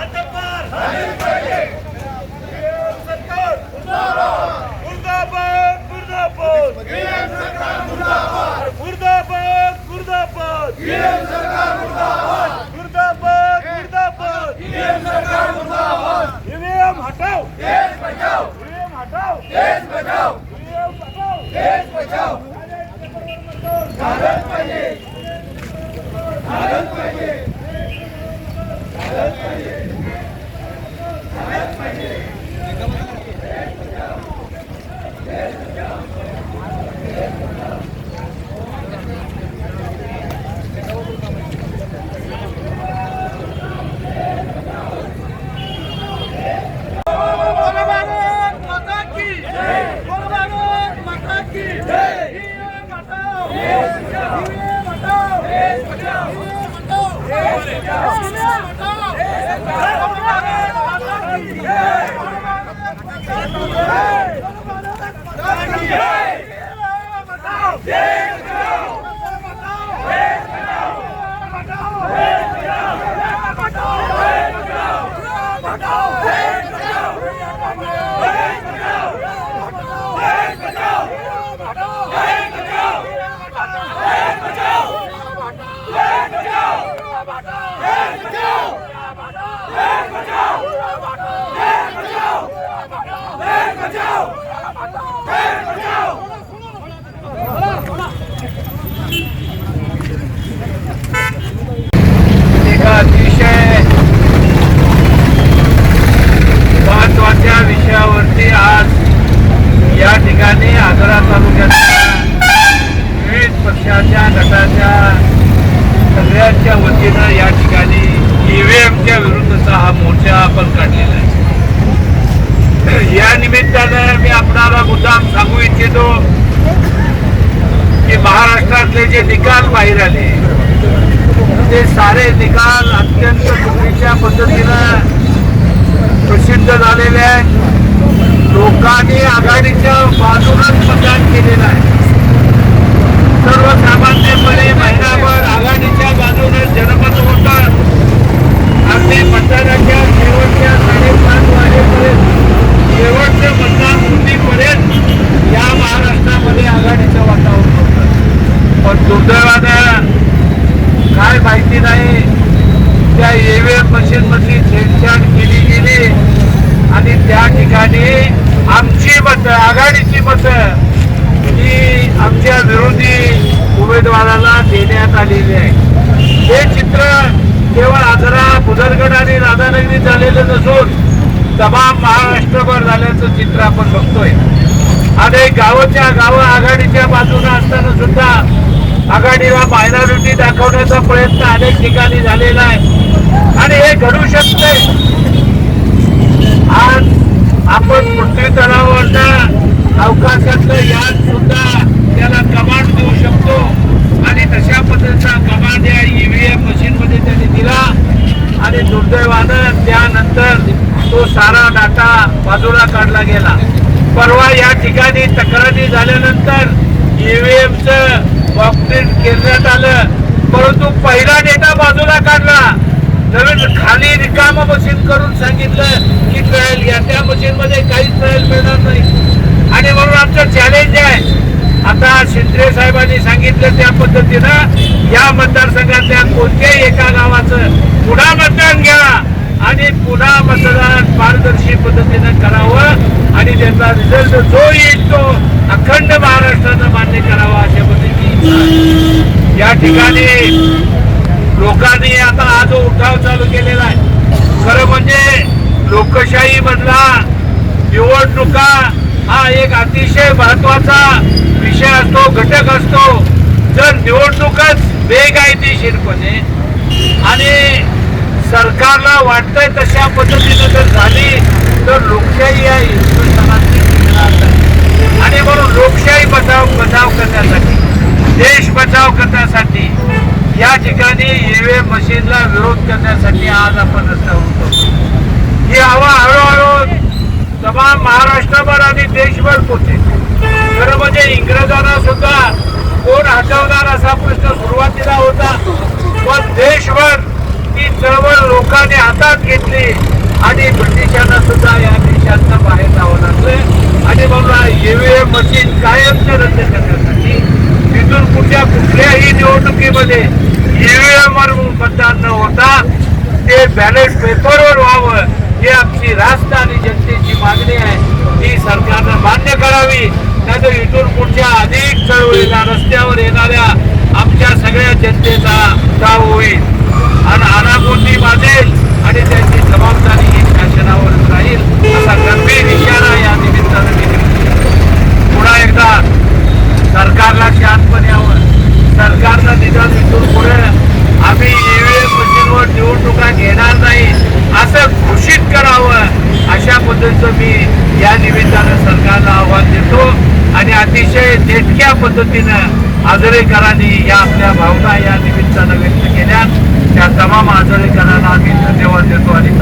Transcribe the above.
हद्दपार सरकार मुर्दाबाद मुर्दाबाद मुर्दाबाद मुर्दाबाद मुर्दाबाद Diego! पक्षाच्या सगळ्यांच्या वतीनं या ठिकाणी ईव्हीएमच्या विरुद्धचा हा मोर्चा आपण काढलेला आहे. या निमित्तानं मी आपणाला मुद्दाम सांगू इच्छितो की महाराष्ट्रातले जे निकाल बाहेर आले ते सारे निकाल अत्यंत चुकीच्या पद्धतीनं प्रसिद्ध झालेले आहेत. लोकांनी आघाडीच्या बाजूनच मतदान केलेलं आहे. सर्वसामान्यपणे महिनाभर आघाडीच्या बाजूने जनमत होतात. आणि मतदानाच्या शेवटच्या साडेपाच वाजेपर्यंत शेवटचं मतदान होतीपर्यंत या महाराष्ट्रामध्ये आघाडीचं वातावरण होतं. पण दुर्दैवानं काय माहिती नाही त्या ईव्हीएम मशीनमधली छेडछाड केली गेली. आणि त्या ठिकाणी आमची मतं आघाडीची मतं ही आमच्या विरोधी उमेदवाराला देण्यात आलेली आहे. हे चित्र केवळ आजरा बुदरगड आणि राधानगरी झालेलं नसून तमाम महाराष्ट्रभर झाल्याचं चित्र आपण बघतोय. आणि गावाच्या गावं आघाडीच्या बाजूने असताना सुद्धा आघाडीला मायनॉरिटी दाखवण्याचा प्रयत्न अनेक ठिकाणी झालेला आहे. आणि हे घडू शकते. आज आपण पृथ्वी तळावरच्या अवकाशातलं यान सुद्धा त्याला कमा देऊ शकतो आणि तशा पद्धतीचा कमांड या ईव्हीएम मशीन मध्ये त्यांनी दिला आणि दुर्दैवानं त्यानंतर तो सारा डाटा बाजूला काढला गेला. परवा या ठिकाणी तक्रारी झाल्यानंतर ईव्हीएमचं बाबतीत करण्यात आलं. परंतु पहिला डेटा बाजूला काढला. नवीन खाली रिकाम मशीन करून सांगितलं की ट्रायल घ्या त्या मशीन मध्ये काहीच ट्रायल मिळणार नाही. आणि म्हणून आमचं चॅलेंज आहे. आता शिंदे साहेबांनी सांगितलं त्या पद्धतीनं या मतदारसंघातल्या कोणत्याही एका गावाचं पुन्हा मतदान घ्या. आणि पुन्हा मतदान पारदर्शी पद्धतीनं करावं आणि त्याचा रिझल्ट जो येईल तो अखंड महाराष्ट्रानं मान्य करावा अशा पद्धतीची या ठिकाणी लोकांनी आता हा जो उठाव चालू केलेला आहे खरं म्हणजे लोकशाही मधला निवडणुका हा एक अतिशय महत्त्वाचा विषय असतो घटक असतो. जर निवडणूकच बेकायदेशीरपणे आणि सरकारला वाटतंय तशा पद्धतीनं जर झाली तर लोकशाही या हिंदुस्थानातली आणि म्हणून लोकशाही बचाव बचाव करण्यासाठी देश बचाव करण्यासाठी या ठिकाणी ईव्हीएम मशीनला विरोध करण्यासाठी आज आपण रस्त्यावर उतरतो ही हवा हळूहळू तमाम महाराष्ट्रभर आणि देशभर पोचेल खरं म्हणजे इंग्रजांना सुद्धा कोण हटवणार असा प्रश्न सुरुवातीला होता पण देशभर ती ती चळवळ लोकांनी हातात घेतली आणि ब्रिटिशांना सुद्धा या देशांना बाहेर जावं लागलं आणि म्हणून ईव्हीएम मशीन कायमचं रद्द करण्यासाठी तिथून कुठल्या कुठल्याही निवडणुकीमध्ये ईव्हीएम वर मतदान न होता ते बॅलेट पेपरवर व्हावं ही आमची राष्ट्र आणि जनतेची मागणी आहे. ती सरकारनं मान्य करावी. नाहीतर इथून पुढच्या अधिक चळवळीला रस्त्यावर येणाऱ्या आमच्या सगळ्या जनतेचा होईल. आणि अनागोंदी वाजेल आणि त्याची जबाबदारी ही शासनावरच राहील असा गंभीर इशारा या निमित्तानं मी देतो. पुन्हा एकदा सरकारला शांतपणे यावं सरकारनं निदान इथून पुढे आम्ही ईव्हीएम मशीनवर निवडणुका घेणार नाही. असं घोषित करावं अशा पद्धतीचं मी या निमित्तानं सरकारला आव्हान देतो. आणि अतिशय नेटक्या पद्धतीनं आजरेकरांनी या आपल्या भावना या निमित्तानं व्यक्त केल्या त्या तमाम आजरेकरांना आम्ही धन्यवाद देतो आणि